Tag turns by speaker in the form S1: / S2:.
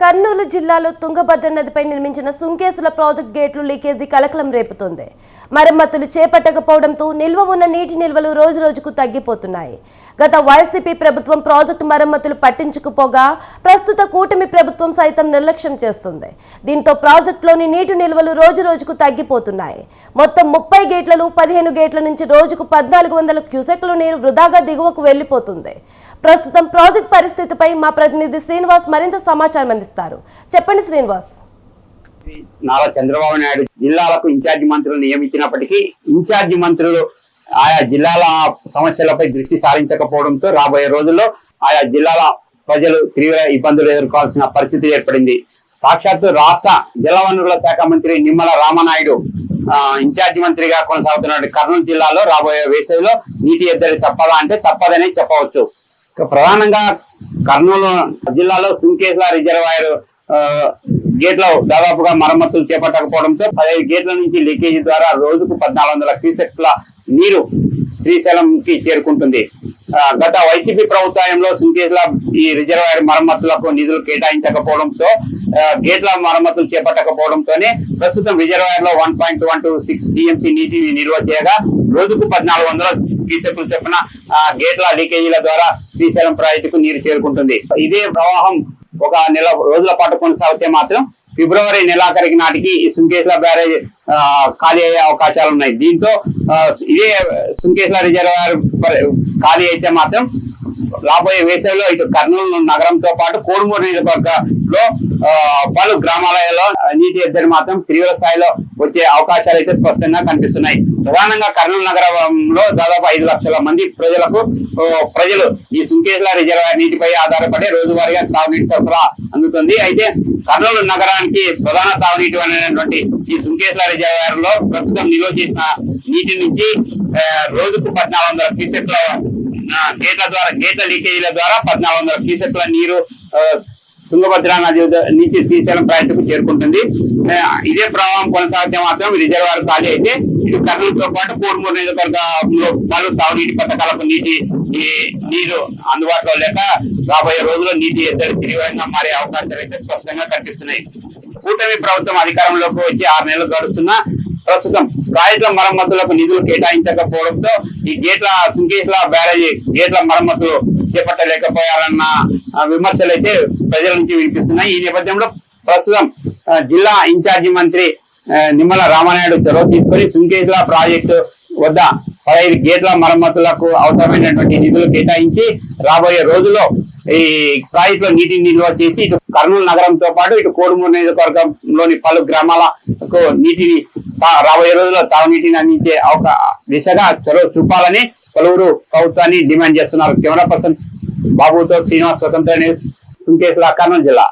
S1: కర్నూలు జిల్లాలో తుంగభద్ర నదిపై నిర్మించిన సుంకేసుల ప్రాజెక్ట్ గేట్లు లీకేజీ కలకలం రేపుతోంది. మరమ్మతులు చేపట్టకపోవడంతో నిల్వ ఉన్న నీటి నిల్వలు రోజు రోజుకు తగ్గిపోతున్నాయి. గత వైసీపీ ప్రభుత్వం ప్రాజెక్టు మరమ్మతులు పట్టించుకుపోగా ప్రస్తుత కూటమి ప్రభుత్వం సైతం నిర్లక్ష్యం చేస్తుంది. దీంతో ప్రాజెక్టులోని నీటి నిల్వలు రోజు రోజుకు తగ్గిపోతున్నాయి. మొత్తం ముప్పై గేట్లలో పదిహేను గేట్ల నుంచి రోజుకు పద్నాలుగు వందల క్యూసెక్ల నీరు వృధాగా దిగువకు వెళ్ళిపోతుంది ప్రస్తుతం ప్రాజెక్ట్ పరిస్థితిపై మా ప్రతినిధి శ్రీనివాస్ మరింత సమాచారం అందిస్తారు. చెప్పండి శ్రీనివాస్.
S2: నారా చంద్రబాబు నాయుడు జిల్లాలకు ఇన్ఛార్జి మంత్రులు నియమించినప్పటికీ ఇన్ఛార్జి మంత్రులు ఆయా జిల్లాల సమస్యలపై దృష్టి సారించకపోవడంతో రాబోయే రోజుల్లో ఆయా జిల్లాల ప్రజలు తీవ్ర ఇబ్బందులు ఎదుర్కోవాల్సిన పరిస్థితి ఏర్పడింది. సాక్షాత్తు రాష్ట్ర జలవనరుల శాఖ మంత్రి నిమ్మల రామనాయుడు ఆ, ఇన్ఛార్జి మంత్రిగా కొనసాగుతున్న కర్నూలు జిల్లాలో రాబోయే వేసవిలో నీటి ఎద్దడి తప్పదా అంటే తప్పదని చెప్పవచ్చు. ప్రధానంగా కర్నూలు జిల్లాలో సుంకేశ్ల రిజర్వాయర్ గేట్లో గేట్ల దాదాపుగా మరమ్మతులు చేపట్టకపోవడంతో పదిహేను గేట్ల నుంచి లీకేజీ ద్వారా రోజుకు పద్నాలుగు వందల క్యూసెక్ల నీరు శ్రీశైలం కి చేరుకుంటుంది గత వైసీపీ ప్రభుత్వంలో సింకేజ్ల ఈ రిజర్వాయర్ మరమ్మతులకు నిధులు కేటాయించకపోవడంతో గేట్ల మరమ్మతులు చేపట్టకపోవడంతోనే ప్రస్తుతం రిజర్వాయర్లో one point one two six TMC నీటిని నిల్వ చేయగా రోజుకు పద్నాలుగు వందల క్యూసెక్లు చొప్పున గేట్ల లీకేజీల ద్వారా శ్రీశైలం ప్రాజెక్టుకు నీరు చేరుకుంటుంది. ఇదే ప్రవాహం ఒక నెల రోజుల పాటు కొనసాగితే మాత్రం ఫిబ్రవరి నెలాఖరికి నాటికి ఈ సుంకేశ్ల బ్యారేజ్ ఖాళీ అయ్యే అవకాశాలు ఉన్నాయి. దీంతో ఇదే సుంకేశ్ల రిజర్వాయర్ ఖాళీ అయితే మాత్రం రాబోయే వేసవిలో ఇటు కర్నూలు నగరంతో పాటు కోడుమూరు నియోజకవర్గంలో పలు గ్రామాలలో నీటి ఎద్దడి మాత్రం తీవ్ర స్థాయిలో వచ్చే అవకాశాలు అయితే స్పష్టంగా కనిపిస్తున్నాయి. ప్రధానంగా కర్నూలు నగరంలో దాదాపు ఐదు లక్షల మంది ప్రజలకు ప్రజలు ఈ సుంకేశ్ల రిజర్వాయర్ నీటిపై ఆధారపడి రోజువారీగా తాగునీటి సరఫరా అందుతుంది. అయితే కర్నూలు నగరానికి ప్రధాన తాగునీటి అనేటువంటి ఈ సుంకేశ్ల రిజర్వాయర్లో ప్రస్తుతం నిల్వ చేసిన నీటి నుంచి రోజుకు పద్నాలుగు వందల క్యూసెట్ల గేట్ల ద్వారా గేట్ల లీకేజీల ద్వారా పద్నాలుగు వందల క్యూసెట్ల నీరు తుంగభద్ర నది నుంచి శ్రీశైలం ప్రాజెక్టుకు చేరుకుంటుంది. ఇదే ప్రవాహం కొనసాగితే మాత్రం రిజర్వాయర్ ఖాళీ అయితే ఇటు కర్నూలుతో పాటు కోడుమూరు నియోజకవర్గంలో పలు తాగునీటి పథకాలకు నీటి నీరు అందుబాటులో లేక రాబోయే రోజుల్లో నీటి ఎద్దడి తీవ్రంగా మారే అవకాశాలు అయితే స్పష్టంగా కనిపిస్తున్నాయి. కూటమి ప్రభుత్వం అధికారంలోకి వచ్చి ఆరు నెలలు గడుస్తున్నా ప్రస్తుతం ప్రాజెక్టుల మరమ్మతులకు నిధులు కేటాయించకపోవడంతో ఈ గేట్ల సుంకేశ్ల బ్యారేజీ గేట్ల మరమ్మతులు చేపట్టలేకపోయారన్న విమర్శలు అయితే ప్రజల నుంచి వినిపిస్తున్నాయి. ఈ నేపథ్యంలో ప్రస్తుతం జిల్లా ఇన్ఛార్జి మంత్రి నిమ్మల రామనాయుడు చొరవ తీసుకొని సుంకేట్ల ప్రాజెక్టు వద్ద పదహైదు గేట్ల మరమ్మతులకు అవసరమైనటువంటి నిధులు కేటాయించి రాబోయే రోజుల్లో ఈ ప్రాజెక్ట్లో నీటిని నిల్వ చేసి ఇటు కర్నూలు నగరంతో పాటు ఇటు కోడుమూరు నియోజకవర్గంలోని పలు గ్రామాలకు నీటిని రాబోయే రోజుల్లో తాగునీటిని అందించే అవకా దిశగా చొరవ చూపాలని పలువురు ప్రభుత్వాన్ని డిమాండ్ చేస్తున్నారు. కెమెరా పర్సన్ బాబుతో శ్రీనివాస్ స్వతంత్ర న్యూస్. సుంకేశ్వర కర్నూలు జిల్లా.